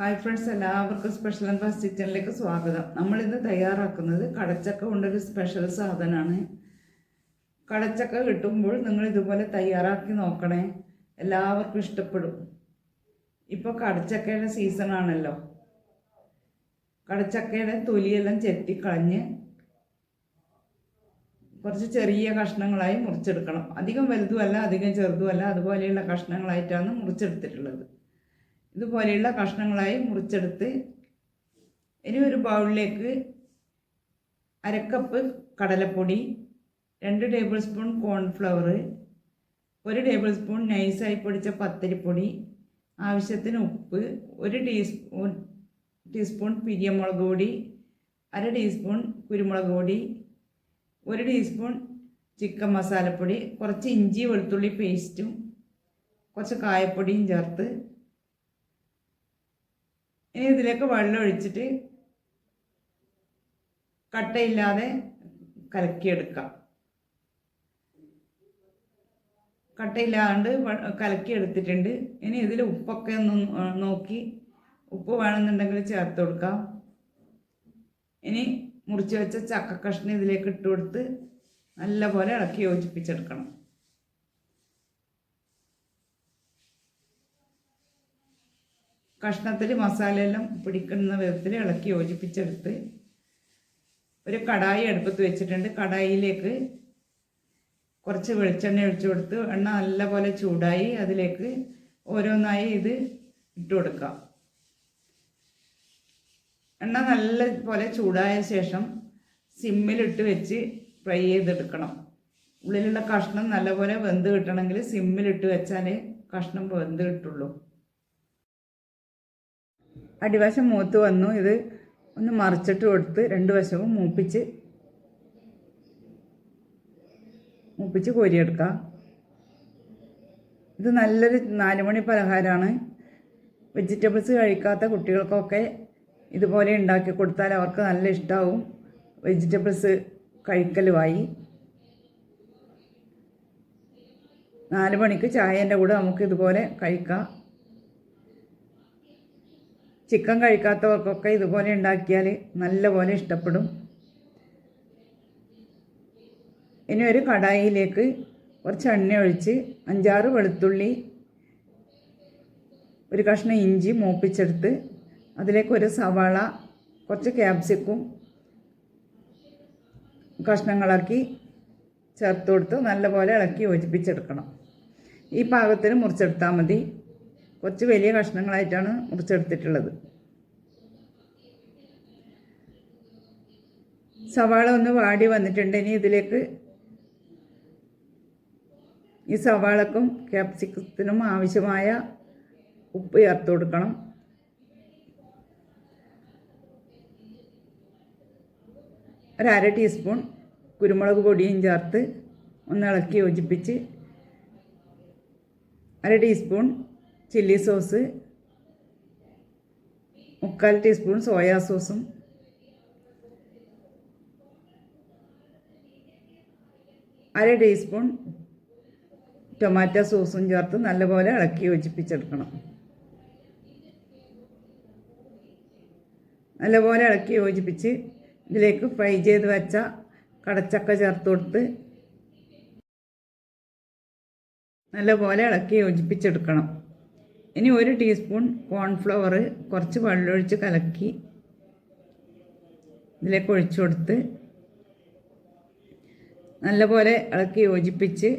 Hi friends എല്ലാവർക്കും special and fast കിച്ചണിലേക്ക് സ്വാഗതം. നമ്മളിന്ന് തയ്യാറാക്കുന്നത് കടച്ചക്ക കൊണ്ടൊരു സ്പെഷ്യൽ സാധനമാണ്. കടച്ചക്ക കിട്ടുമ്പോൾ നിങ്ങൾ ഇതുപോലെ തയ്യാറാക്കി നോക്കണേ. എല്ലാവർക്കും ഇഷ്ടപ്പെടും. ഇപ്പോൾ കടച്ചക്കയുടെ സീസൺ ആണല്ലോ. കടച്ചക്കയുടെ തൊലിയെല്ലാം ചെത്തിക്കളഞ്ഞ് കുറച്ച് ചെറിയ കഷ്ണങ്ങളായി മുറിച്ചെടുക്കണം. അധികം വലുതുമല്ല അധികം ചെറുതുമല്ല അതുപോലെയുള്ള കഷ്ണങ്ങളായിട്ടാണ് മുറിച്ചെടുത്തിട്ടുള്ളത്. ഇതുപോലെയുള്ള കഷ്ണങ്ങളായി മുറിച്ചെടുത്ത് ഇനി ഒരു ബൗളിലേക്ക് അരക്കപ്പ് കടലപ്പൊടി രണ്ട് ടേബിൾ സ്പൂൺ കോൺഫ്ലവർ ഒരു ടേബിൾ സ്പൂൺ നൈസായി പൊടിച്ച പത്തിരിപ്പൊടി ആവശ്യത്തിന് ഉപ്പ് ഒരു ടീസ്പൂൺ ടീസ്പൂൺ പിരിയമുളക് പൊടി അര ടീസ്പൂൺ കുരുമുളക് പൊടി ഒരു ടീസ്പൂൺ ചിക്കൻ മസാലപ്പൊടി കുറച്ച് ഇഞ്ചി വെളുത്തുള്ളി പേസ്റ്റും കുറച്ച് കായപ്പൊടിയും ചേർത്ത് ഇനി ഇതിലേക്ക് വെള്ളം ഒഴിച്ചിട്ട് കട്ടയില്ലാതെ കലക്കിയെടുക്കാം. കട്ടയില്ലാണ്ട് കലക്കിയെടുത്തിട്ടുണ്ട്. ഇനി ഇതിൽ ഉപ്പൊക്കെ ഒന്ന് നോക്കി. ഉപ്പ് വേണമെന്നുണ്ടെങ്കിൽ ചേർത്ത് കൊടുക്കാം. ഇനി മുറിച്ച് വെച്ച ചക്ക കഷ്ണം ഇതിലേക്ക് ഇട്ട് കൊടുത്ത് നല്ലപോലെ ഇളക്കി യോജിപ്പിച്ചെടുക്കണം. കഷ്ണത്തിൽ മസാലയെല്ലാം പിടിക്കുന്ന വിധത്തിൽ ഇളക്കി യോജിപ്പിച്ചെടുത്ത് ഒരു കടായി അടുപ്പത്ത് വെച്ചിട്ടുണ്ട്. കടായിയിലേക്ക് കുറച്ച് വെളിച്ചെണ്ണ ഒഴിച്ചു കൊടുത്ത് എണ്ണ നല്ലപോലെ ചൂടായി അതിലേക്ക് ഓരോന്നായി ഇത് ഇട്ട് കൊടുക്കാം. എണ്ണ നല്ല പോലെ ചൂടായ ശേഷം സിമ്മിലിട്ട് വെച്ച് ഫ്രൈ ചെയ്തെടുക്കണം. ഉള്ളിലുള്ള കഷ്ണം നല്ലപോലെ വെന്ത് കിട്ടണമെങ്കിൽ സിമ്മിലിട്ട് വെച്ചാലേ കഷ്ണം വെന്ത് കിട്ടുള്ളൂ. അടിവശം മൂത്ത് വന്നു. ഇത് ഒന്ന് മറിച്ചിട്ട് കൊടുത്ത് രണ്ട് വശവും മൂപ്പിച്ച് മൂപ്പിച്ച് കോരിയെടുക്കാം. ഇത് നല്ലൊരു നാലുമണി പലഹാരമാണ്. വെജിറ്റബിൾസ് കഴിക്കാത്ത കുട്ടികൾക്കൊക്കെ ഇതുപോലെ ഉണ്ടാക്കി കൊടുത്താൽ അവർക്ക് നല്ല ഇഷ്ടമാവും വെജിറ്റബിൾസ് കഴിക്കലുമായി. നാല് മണിക്ക് ചായേന്റെ കൂടെ നമുക്ക് ഇതുപോലെ കഴിക്കാം. ചിക്കൻ കഴിക്കാത്തവർക്കൊക്കെ ഇതുപോലെ ഉണ്ടാക്കിയാൽ നല്ലപോലെ ഇഷ്ടപ്പെടും. ഇനി ഒരു കടായിയിലേക്ക് കുറച്ച് എണ്ണ ഒഴിച്ച് അഞ്ചാറ് വെളുത്തുള്ളി ഒരു കഷ്ണം ഇഞ്ചി മൂപ്പിച്ചെടുത്ത് അതിലേക്ക് ഒരു സവാള കുറച്ച് ക്യാപ്സിക്കും കഷ്ണങ്ങളാക്കി ചേർത്ത് കൊടുത്ത് നല്ലപോലെ ഇളക്കി യോജിപ്പിച്ചെടുക്കണം. ഈ പാകത്തിന് മുറിച്ചെടുത്താൽ മതി. കുറച്ച് വലിയ കഷ്ണങ്ങളായിട്ടാണ് മുറിച്ചെടുത്തിട്ടുള്ളത്. സവാള ഒന്ന് വാടി വന്നിട്ടുണ്ട്. ഇനി ഇതിലേക്ക് ഈ സവാളക്കും ക്യാപ്സിക്കത്തിനും ആവശ്യമായ ഉപ്പ് ചേർത്ത് കൊടുക്കണം. ഒരര ടീസ്പൂൺ കുരുമുളക് പൊടിയും ചേർത്ത് ഒന്ന് ഇളക്കി യോജിപ്പിച്ച് അര ടീസ്പൂൺ ചില്ലി സോസ് മുക്കാൽ ടീസ്പൂൺ സോയാ സോസും അര ടീസ്പൂൺ ടൊമാറ്റോ സോസും ചേർത്ത് നല്ലപോലെ ഇളക്കി യോജിപ്പിച്ചെടുക്കണം. നല്ലപോലെ ഇളക്കി യോജിപ്പിച്ച് ഇതിലേക്ക് ഫ്രൈ ചെയ്ത് വെച്ച കടച്ചക്ക ചേർത്ത് കൊടുത്ത് നല്ലപോലെ ഇളക്കി യോജിപ്പിച്ചെടുക്കണം. ഇനി ഒരു ടീസ്പൂൺ കോൺഫ്ലവർ കുറച്ച് വെള്ളമൊഴിച്ച് കലക്കി ഇതിലേക്ക് ഒഴിച്ചു കൊടുത്ത് നല്ലപോലെ ഇളക്കി യോജിപ്പിച്ച്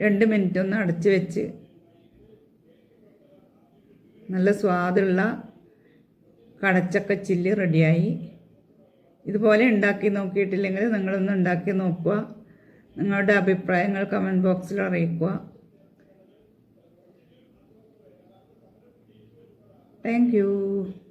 രണ്ട് മിനിറ്റ് ഒന്ന് അടച്ചു വെച്ച് നല്ല സ്വാദുള്ള കടച്ചക്ക ചില്ലി റെഡിയായി. ഇതുപോലെ ഉണ്ടാക്കി നോക്കിയിട്ടില്ലെങ്കിൽ നിങ്ങളൊന്ന് ഉണ്ടാക്കി നോക്കുക. നിങ്ങളുടെ അഭിപ്രായങ്ങൾ കമന്റ് ബോക്സിൽ അറിയിക്കുക. Thank you.